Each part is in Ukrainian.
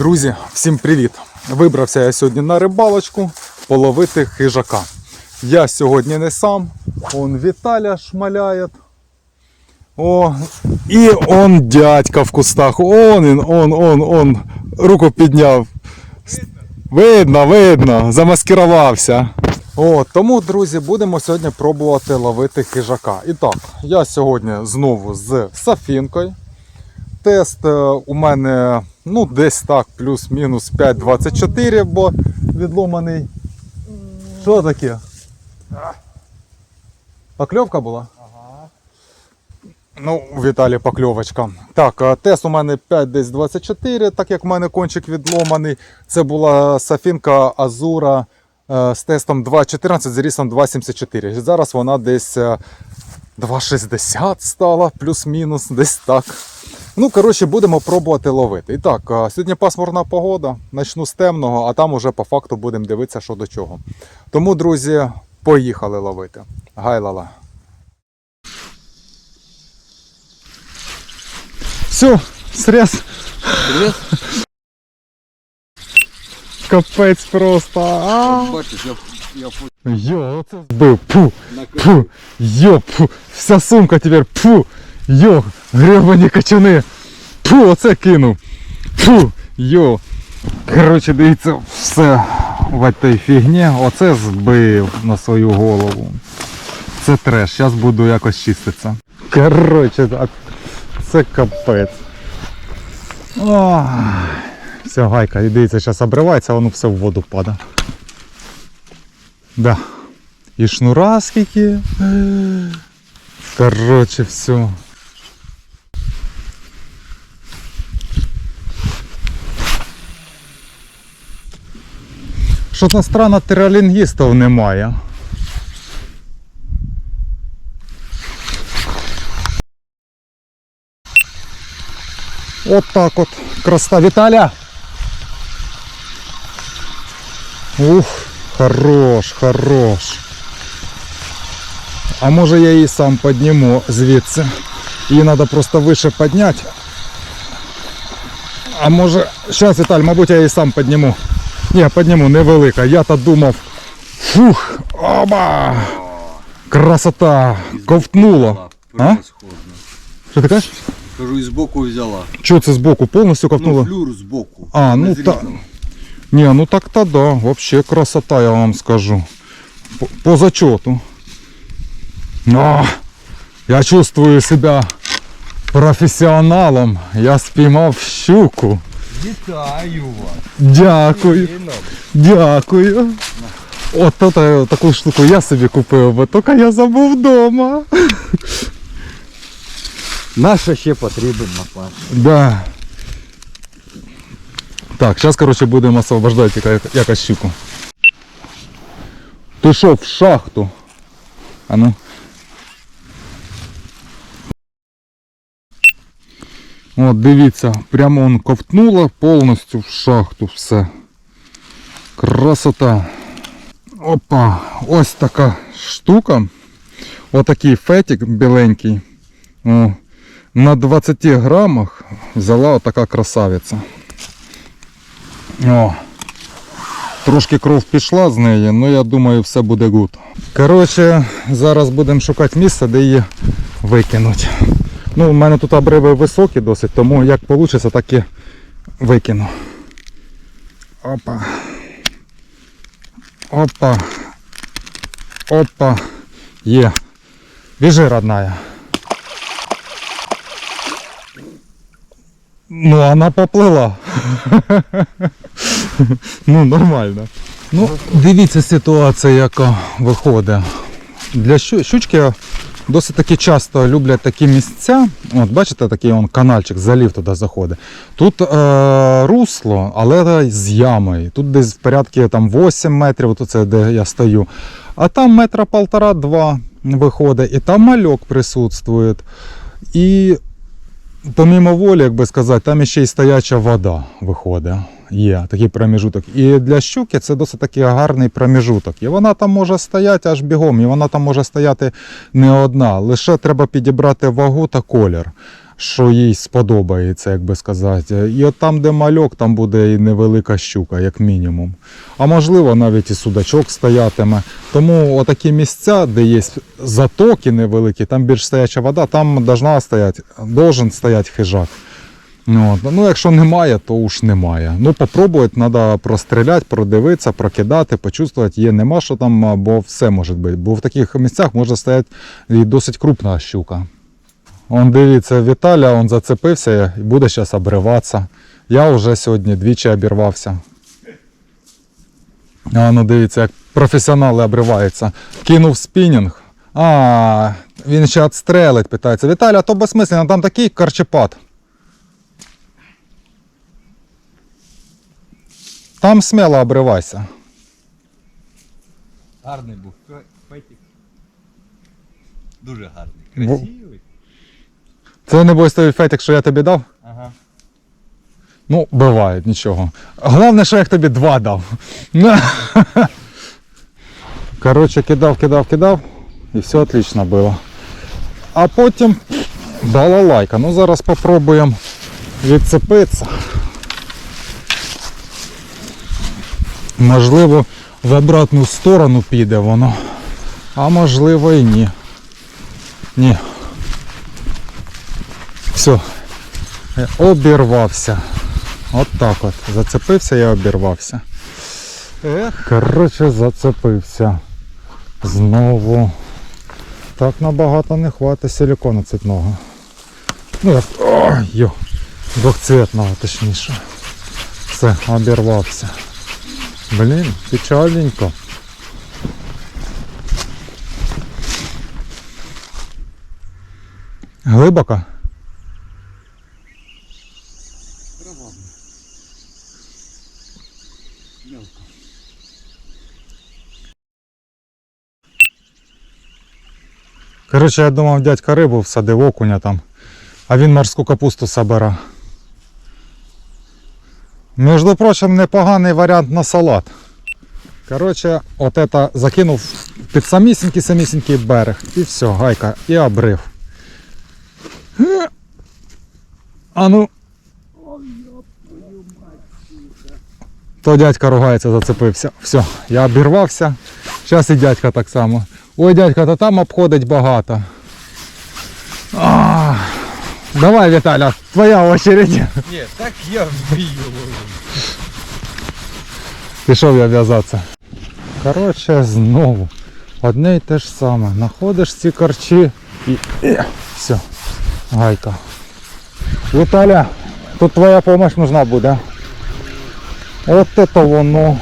Друзі, всім привіт! Вибрався я сьогодні на рибалочку половити хижака. Я сьогодні не сам, он Віталя шмаляє. О, і он дядька в кустах. Он він, он, он, он. Руку підняв. Видно, видно, замаскирувався. О, тому, друзі, будемо сьогодні пробувати ловити хижака. І так, я сьогодні знову з Сафінкою. Тест е, у мене ну, десь так, плюс-мінус 5,24, бо відломаний. Що таке? Покльовка була? Ага. Ну, у покльовочка. Так, тест у мене 5 десь 24, так як в мене кончик відломаний. Це була Сафінка Азура е, з тестом 2,14 з рісом 2,74. Зараз вона десь е, 2,60 стала, плюс-мінус, десь так. Ну, коротше, будемо пробувати ловити. І так, сьогодні пасмурна погода, почну з темного, а там уже по факту будемо дивитися, що до чого. Тому, друзі, поїхали ловити. Гайлала. Все, срез. Привет. Капець просто. А. Бачиш, я, я Йо, оце збив. Пу, пу, йо, пу. Вся сумка тепер. Пу, йо, гребані качани. Пу, оце кинув. Пу, йо. Коротше, дивіться, все в цій фігні. Оце збив на свою голову. Це треш, зараз буду якось чиститися. Коротше, це капець. Ох. Все, гайка, дивіться, зараз обривається, воно все в воду падає. Да. І шнура скільки. Короче, все. Що-то странно, тералінгістів немає. От так от. Красота. Віталя! Ух, хорош, хорош. А може я її сам підніму звідси. Її треба просто вище підняти. А може... Зараз, Віталь, мабуть, я її сам підніму. Ні, підніму, невелика. Я то думав. Фух! Оба! Красота! Ковтнула. А? Що ти кажеш? Кажу, і збоку взяла. Що це збоку? Повністю Ну, ковтнула? флюр збоку. А, ну Не та. зрізала. Не, ну так-то да. Вообще красота, я вам скажу. По зачету. Но я чувствую себя професіоналом. Я спіймав щуку. Вітаю вас. Дякую. Дякую. От та- таку штуку я собі купив, бо тільки я забув вдома. Наша ще потрібен напаш. Да. Так, зараз, короче, будемо освобождати якось щуку. Ти що, в шахту? А ну. От, дивіться, прямо он ковтнула повністю в шахту все. Красота. Опа, ось така штука. Отакий фетик біленький. О, на 20 грамах взяла отака красавиця. О, трошки кров пішла з неї, але я думаю все буде гуд. Коротше, зараз будемо шукати місце, де її викинуть. Ну, у мене тут обриви високі досить, тому як вийде, так і викину. Опа. Опа. Опа. Є. Біжи, родная. Ну, она поплила. ну, нормально. Ну, дивіться ситуація, яка виходить. Для щу- щучки досить таки часто люблять такі місця. От, бачите, такий он канальчик, залів туди заходить. Тут е, русло, але з ямою. Тут десь в порядку там 8 метрів, то це де я стою. А там метра полтора-два виходить, і там мальок присутствує. І помимо волі, як би сказати, там ще й стояча вода виходить. Є такий проміжуток. І для щуки це досить такий гарний проміжуток. І вона там може стояти аж бігом, і вона там може стояти не одна. Лише треба підібрати вагу та колір. що їй сподобається, як би сказати. І от там, де мальок, там буде і невелика щука, як мінімум. А можливо, навіть і судачок стоятиме. Тому отакі місця, де є затоки невеликі, там більш стояча вода, там должна стояти, стояти хижак. Ну, от. ну, якщо немає, то уж немає. Ну, попробувати, треба простріляти, продивитися, прокидати, почувствувати, є, нема що там, бо все може бути. Бо в таких місцях може стояти і досить крупна щука. Он дивіться, Віталя он зацепився і буде зараз обриватися. Я вже сьогодні двічі обірвався. А ну дивіться, як професіонали обриваються. Кинув спінінг. А, він ще відстрелить, питається. Віталя, то безсмисленно, там такий карчепат. Там смело обривайся. Гарний був. Петик. Дуже гарний. Красивий. Це не бойся той фетик, що я тобі дав? Ага. Ну, буває, нічого. Головне, що я тобі два дав. Коротше, кидав, кидав, кидав, і все отлично було. А потім дала лайка. Ну, зараз попробуємо відцепитися. Можливо, в обратну сторону піде воно, а можливо і ні. Ні. Все, Е, Обірвався. От так от. Зацепився і обірвався. Коротше, зацепився. Знову. Так набагато не хватить силікону цвітного. Ну як. Ой, йо. Двохцвітного точніше. Все, обірвався. Блін, печальненько. Глибоко? Коротше, я думав, дядька рибу всадив окуня там, а він морську капусту собира. Між прочим, непоганий варіант на салат. Коротше, от это закинув під самісінький самісінький берег. І все, гайка, і обрив. А ну. То дядька ругається, зацепився. Все, я обірвався. Зараз і дядька так само. Ой, дядька, то там обходить багато. Давай, Віталя, твоя очередь. Ні, так я вмію. Пішов я в'язатися. Коротше, знову. Одне й те ж саме. Находиш ці корчі і. і все. Гайка. Віталя, тут твоя допомога нужна буде. От це воно.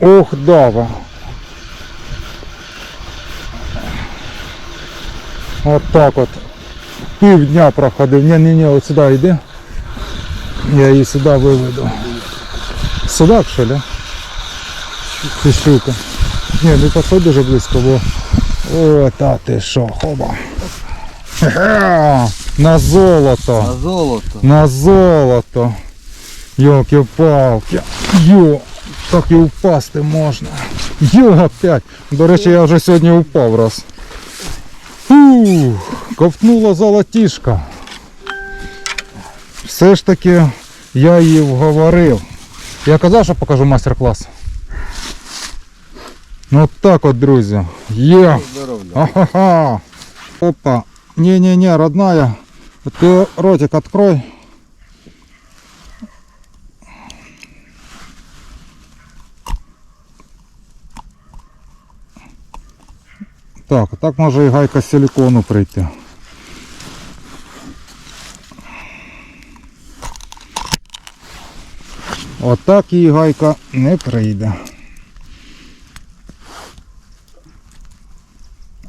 Ух, дава. От так от. Півдня проходив. Ні, ні, ні, от сюди йди. Я її сюди виведу. Судак, що ли? Чи щука? Ні, не підходь дуже близько, бо. О, та ти що, хоба. На золото. На золото. На золото. Йоки-палки. Йо, так і впасти можна. Йо, опять. До речі, я вже сьогодні упав раз. Фух, ковтнула золотішка. Все ж таки я її вговорив. Я казав, що покажу майстер-клас. Ну от так от, друзі. Є. Здоров'я. Ахаха. Опа. Не-не-не, родная. Ты ротик открой. Так, так може і гайка силікону прийти. Отак її гайка не прийде.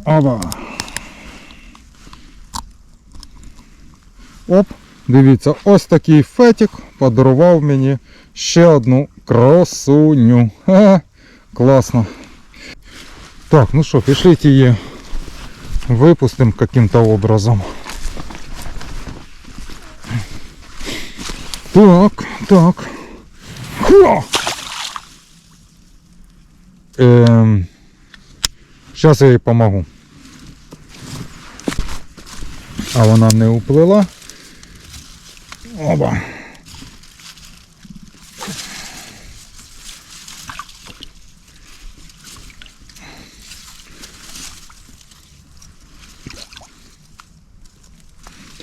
Оба. Оп, дивіться, ось такий фетик подарував мені ще одну красуню. Ха, класно. Так, ну що, пішліть її випустимо каким-то образом. Так, так. Ха! Ем, Зараз я їй помогу. А вона не уплила. Оба.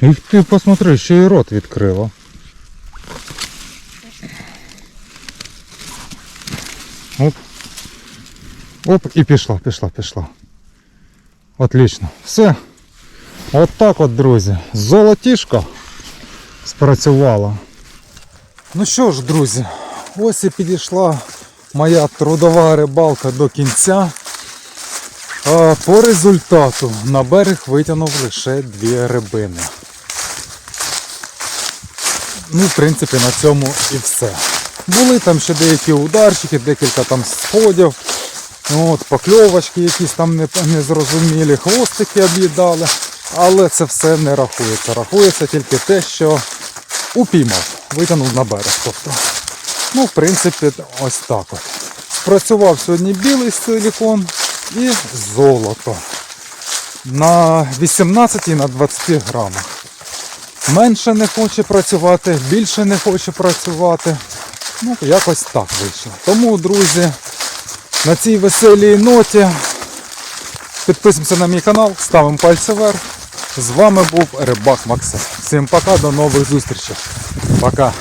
І ти посмотри, ще й рот відкрила. Оп. Оп, і пішла, пішла, пішла. Отлично. Все. От так от, друзі. Золотішко спрацювала. Ну що ж, друзі, ось і підійшла моя трудова рибалка до кінця. По результату на берег витягнув лише дві рибини. Ну, в принципі, на цьому і все. Були там ще деякі ударчики, декілька там сходів, от, покльовочки якісь там незрозумілі, хвостики об'їдали. Але це все не рахується. Рахується тільки те, що упіймав, витягнув на берег. Тобто. Ну, в принципі, ось так от. Спрацював сьогодні білий силікон і золото. На 18 і на 20 грамах. Менше не хоче працювати, більше не хоче працювати. Ну, якось так вийшло. Тому, друзі, на цій веселій ноті підписуємося на мій канал, ставимо пальці вверх. З вами був Рибак Максим. Всім пока, до нових зустрічей. Пока.